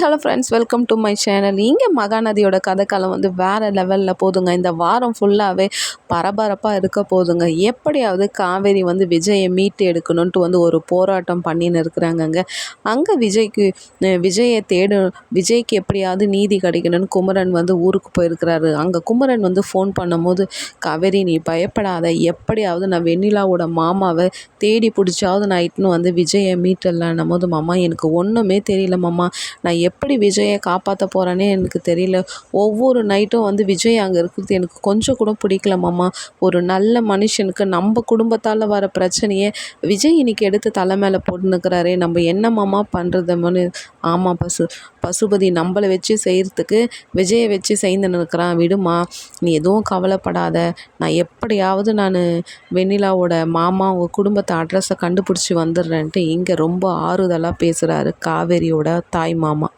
Hello friends welcome to my channel இங்கே மகாநதியோட கதைக்காலம் வந்து வேறு லெவலில் போதுங்க. இந்த வாரம் ஃபுல்லாகவே பரபரப்பாக இருக்க போதுங்க. எப்படியாவது காவேரி வந்து விஜயை மீட்டு எடுக்கணுன்ட்டு வந்து ஒரு போராட்டம் பண்ணின்னு இருக்கிறாங்கங்க. அங்கே விஜய்க்கு விஜயை தேடு விஜய்க்கு எப்படியாவது நீதி கிடைக்கணும்னு குமரன் வந்து ஊருக்கு போயிருக்கிறாரு. அங்கே குமரன் வந்து ஃபோன் பண்ணும்போது காவேரி நீ பயப்படாத. எப்படியாவது நான் வெண்ணிலாவோட மாமாவை தேடி பிடிச்சாவது நான் இட்டுன்னு வந்து விஜயை மீட்டலான்னும் போது மாமா எனக்கு ஒன்றுமே தெரியல மாமா. நான் எப்படி விஜயை காப்பாற்ற போகிறேனே எனக்கு தெரியல. ஒவ்வொரு நைட்டும் வந்து விஜய் அங்கே இருக்கிறது எனக்கு கொஞ்சம் கூட பிடிக்கல மாமா. ஒரு நல்ல மனுஷனுக்கு நம்ம குடும்பத்தால் வர பிரச்சனையே விஜய் இன்னைக்கு எடுத்து தலை மேலே போட்டுன்னுக்கிறாரே நம்ம என்ன மாமா ஆமாம் பசு பசுபதி நம்மளை வச்சு செய்கிறதுக்கு விஜயை வச்சு செய்துன்னு இருக்கிறான் விடுமா நீ எதுவும் கவலைப்படாத. நான் எப்படியாவது நான் வெண்ணிலாவோட மாமா உங்கள் குடும்பத்தை அட்ரஸை கண்டுபிடிச்சி வந்துடுறேன்ட்டு இங்கே ரொம்ப ஆறுதலாக பேசுகிறாரு காவேரியோட தாய் மாமா.